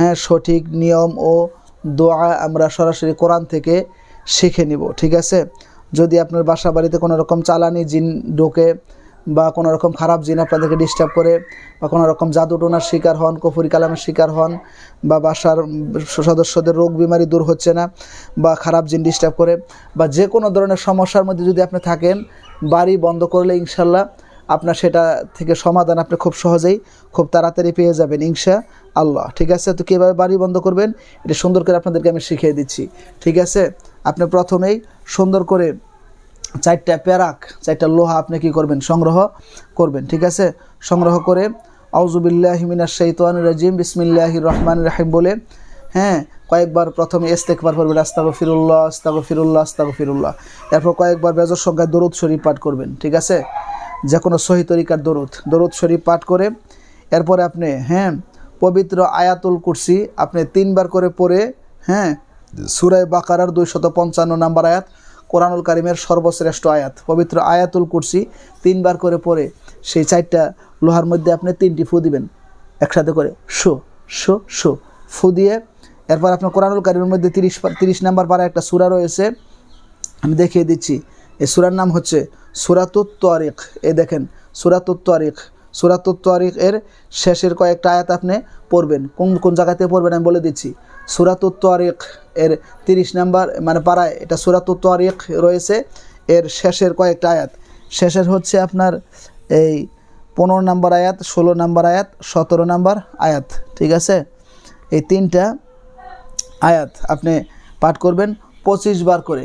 হ্যাঁ সঠিক নিয়ম ও দোয়া আমরা সরাসরি কোরআন থেকে শিখে নিব, ঠিক আছে? যদি আপনার বাসা বাড়িতে কোনো রকম চালানি জিন ঢোকে বা কোনো রকম খারাপ জিন আপনাদেরকে ডিস্টার্ব করে বা কোনো রকম জাদুটোনার শিকার হন, কফুরি কালামের শিকার হন বা বাসার সদস্যদের রোগ বিমারি দূর হচ্ছে না বা খারাপ জিন ডিস্টার্ব করে বা যে কোনো ধরনের সমস্যার মধ্যে যদি আপনি থাকেন, বাড়ি বন্ধ করলে ইনশাল্লাহ আপনার সেটা থেকে সমাধান আপনি খুব সহজেই খুব তাড়াতাড়ি পেয়ে যাবেন, ইনশা আল্লাহ। ঠিক আছে? তো কীভাবে বাড়ি বন্ধ করবেন? এটা সুন্দর করে আপনাদেরকে আমি শিখিয়ে দিচ্ছি। ঠিক আছে? আপনি প্রথমেই সুন্দর করে চারটা প্যারাক, চারটা লোহা আপনি কি করবেন? সংগ্রহ করবেন। ঠিক আছে? সংগ্রহ করে আউজুবিল্লাহ মিনা শৈতান রাজিম বিসমিল্লাহ রহমান রাহিম বলে হ্যাঁ কয়েকবার প্রথমে ইস্তেকবার পড়বেন আস্তাগো ফিরুল্লাহ আস্তাগো ফিরুল্লাহ আস্তাগো ফিরুল্লাহ এরপর কয়েকবার বেজর সংখ্যায় দরুদ শরীফ পাঠ করবেন। ঠিক আছে? যে কোনো সহি তরিকার দরুদ দরুদ শরীফ পাঠ করে, এরপরে আপনি হ্যাঁ পবিত্র আয়াতুল কুরসি আপনি তিনবার করে পড়ে হ্যাঁ সুরায় বাকারার দুইশত পঞ্চান্ন নাম্বার আয়াত, কোরআনুল কারিমের সর্বশ্রেষ্ঠ আয়াত, পবিত্র আয়াতুল কুরসি তিনবার করে পড়ে, সেই চারটা লোহার মধ্যে আপনি তিনটি ফু দিবেন, একসাথে করে, শো শো শো, ফু দিয়ে, এরপর আপনার কোরআনুল কারিমের মধ্যে তিরিশ তিরিশ নাম্বার পারা একটা সুরা রয়েছে, আমি দেখিয়ে দিচ্ছি, এই সুরার নাম হচ্ছে সুরাতুত তারিক এই দেখেন সুরাতুত তারিক সুরাতুত তারিক এর শেষের কয়েকটা আয়াত আপনি পড়বেন। কোন কোন জায়গাতে পড়বেন আমি বলে দিচ্ছি। সুরাতুত তারিক এর তিরিশ নাম্বার মানে পাড়ায় এটা সুরাতুত তারিক রয়েছে এর শেষের কয়েকটা আয়াত। শেষের হচ্ছে আপনার এই পনেরো নাম্বার আয়াত, ষোলো নাম্বার আয়াত, সতেরো নাম্বার আয়াত, ঠিক আছে? এই তিনটা আয়াত আপনি পাঠ করবেন পঁচিশ বার করে।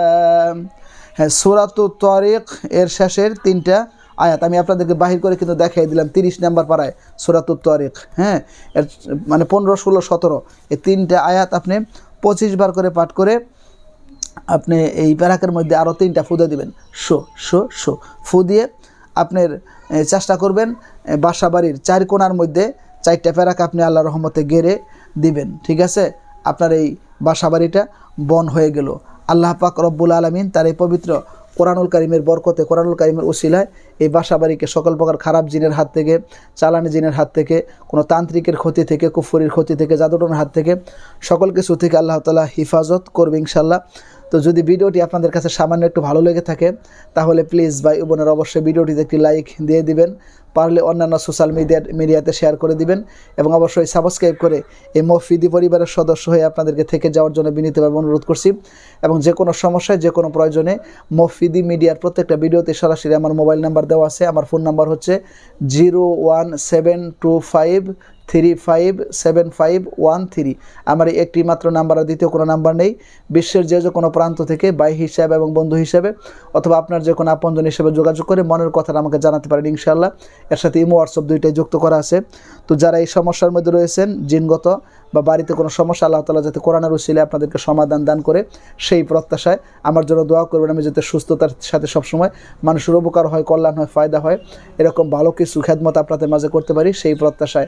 হ্যাঁ সুরাতু তরিক এর শেষের তিনটা আয়াত। আমি আপনাদেরকে বাহির করে কিন্তু দেখাই দিলাম তিরিশ নাম্বার পাড়ায় সুরাতু তরিক হ্যাঁ? এর মানে পনেরো, ষোলো, সতেরো, এই তিনটা আয়াত আপনি পঁচিশ বার করে পাঠ করে আপনি এই প্যারাকের মধ্যে আরও তিনটা ফুদে দিবেন। শো শো শো ফু দিয়ে আপনার চেষ্টা করবেন বাসা বাড়ির চার কোনার মধ্যে চারটা প্যারাক আপনি আল্লাহ রহমতে গেড়ে দিবেন, ঠিক আছে? আপনার এই বাসা বাড়িটা বন হয়ে গেল। আল্লাহ পাক রব্বুল আলমিন তার এই পবিত্র কোরআনুল কারিমের বরকতে, কোরআনুল কারিমের ওসিলায় এই বাসা বাড়িকে সকল প্রকার খারাপ জিনের হাত থেকে, চালানি জিনের হাত থেকে, কোনো তান্ত্রিকের ক্ষতি থেকে, কুফুরির ক্ষতি থেকে জাদুটনের হাত থেকে সকল কিছু থেকে আল্লাহ তালা হিফাজত করবে ইনশাল্লাহ তো যদি ভিডিওটি আপনাদের কাছে সামান্য একটু ভালো লেগে থাকে, তাহলে প্লিজ ভাই বোনের অবশ্যই ভিডিওটিতে একটি লাইক দিয়ে দিবেন, পারলে অন্যান্য সোশ্যাল মিডিয়ার মিডিয়াতে শেয়ার করে দিবেন এবং অবশ্যই সাবস্ক্রাইব করে এই মফিদি পরিবারের সদস্য হয়ে আপনাদেরকে থেকে যাওয়ার জন্য বিনীতভাবে অনুরোধ করছি এবং যে কোনো সমস্যায়, যে কোনো প্রয়োজনে মফিদি মিডিয়ার প্রত্যেকটা ভিডিওতে সরাসরি আমার মোবাইল নাম্বার দেওয়া আছে, আমার ফোন নাম্বার হচ্ছে zero one seven two five three five seven five one three আমার একটি মাত্র নাম্বার আর দ্বিতীয় কোনো নাম্বার নেই। বিশ্বের যে যে কোনো প্রান্ত থেকে বাই হিসাবে এবং বন্ধু হিসেবে অথবা আপনার যে কোনো আপনজন হিসেবে যোগাযোগ করে মনের কথাটা আমাকে জানাতে পারেন ইনশাল্লাহ এর সাথে ইমো, হোয়াটসঅ্যাপ দুইটাই যুক্ত করা আছে। তো যারা এই সমস্যার মধ্যে রয়েছেন, জিনগত বা বাড়িতে কোনো সমস্যা, আল্লাহ তালা যাতে কোরআনের উসিলে আপনাদেরকে সমাধান দান করে সেই প্রত্যাশায় আমার জন্য দোয়া করবেন। আমি যাতে সুস্থতার সাথে সবসময় মানুষের উপকার হয়, কল্যাণ হয়, ফায়দা হয়, এরকম ভালো কিছু খেদমত আপনাদের মাঝে করতে পারি সেই প্রত্যাশায়।